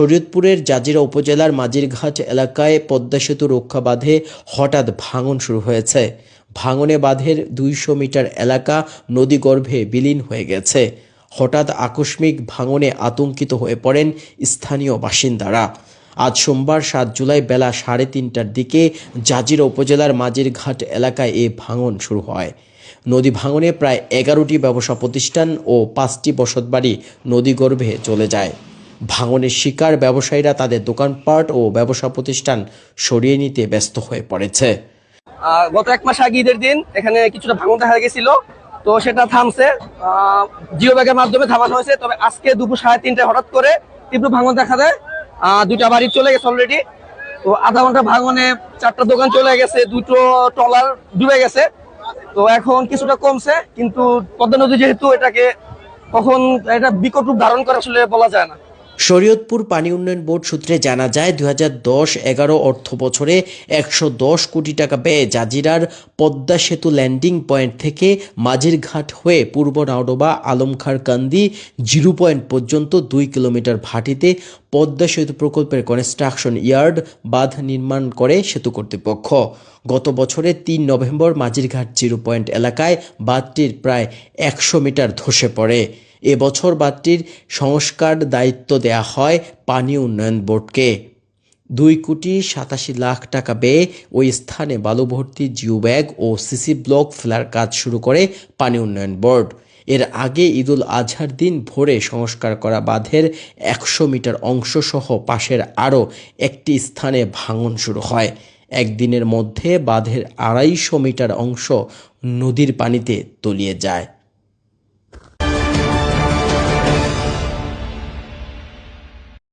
শরীয়তপুরের জাজিরা উপজেলার মাঝিরঘাট এলাকায় পদ্মা সেতু রক্ষা বাঁধে হঠাৎ ভাঙন শুরু হয়েছে। ভাঙনে বাঁধের দুইশো মিটার এলাকা নদীগর্ভে বিলীন হয়ে গেছে। হঠাৎ আকস্মিক ভাঙনে আতঙ্কিত হয়ে পড়েন স্থানীয় বাসিন্দারা। আজ সোমবার সাত জুলাই বেলা সাড়ে তিনটার দিকে জাজিরা উপজেলার মাঝিরঘাট এলাকায় এ ভাঙন শুরু হয়। নদী ভাঙনে প্রায় এগারোটি ব্যবসা প্রতিষ্ঠান ও পাঁচটি বসতবাড়ি নদীগর্ভে চলে যায়। ভাঙনের শিকার ব্যবসায়ীরা তাদের দোকানপাট ও ব্যবসা প্রতিষ্ঠান সরিয়ে নিতে ব্যস্ত হয়ে পড়েছে। গত এক মাস আগে ঈদের দিন এখানে কিছুটা ভাঙন দেখা গেছিল। তো সেটা থামছে। জিও ব্যাগের মাধ্যমে থামানো হয়েছে। তবে আজকে দুপুর সাড়ে তিনটায় হঠাৎ করে তীব্র ভাঙন দেখা দেয়। দুইটা বাড়ি চলে গেছে অলরেডি তো আধা ঘণ্টা ভাঙনে চারটা দোকান চলে গেছে, দুটো ট্রলার ডুবে গেছে। তো এখন কিছুটা কমছে, কিন্তু পদ্মা নদী যেহেতু এটাকে কখন এটা বিকট রূপ ধারণ করে আসলে বলা যায় না। শরীয়তপুর পানি উন্নয়ন বোর্ড সূত্রে জানা যায় দু হাজার দশ এগারো অর্থ বছরে একশো দশ কোটি টাকা ব্যয়ে জাজিরার পদ্মা সেতু ল্যান্ডিং পয়েন্ট থেকে মাঝিরঘাট হয়ে পূর্ব নাওডোবা, আলমখার কান্দি, জিরো পয়েন্ট পর্যন্ত দুই কিলোমিটার ভাটিতে পদ্মা সেতু প্রকল্পের কনস্ট্রাকশন ইয়ার্ড বাঁধ নির্মাণ করে সেতু কর্তৃপক্ষ। গত বছরে তিন নভেম্বর মাঝিরঘাট জিরো পয়েন্ট এলাকায় বাঁধটির প্রায় একশো মিটার ধসে পড়ে। এবছর বাঁধটির সংস্কার দায়িত্ব দেয়া হয় পানি উন্নয়ন বোর্ডকে। দুই কোটি সাতাশি লাখ টাকা ব্যয়ে ওই স্থানে বালুভর্তি জিও ব্যাগ ও সিসি ব্লক ফেলার কাজ শুরু করে পানি উন্নয়ন বোর্ড। এর আগে ঈদুল আজহার দিন ভোরে সংস্কার করা বাঁধের একশো মিটার অংশ সহ পাশের আরও একটি স্থানে ভাঙন শুরু হয়। একদিনের মধ্যে বাঁধের আড়াইশো মিটার অংশ নদীর পানিতে তলিয়ে যায়।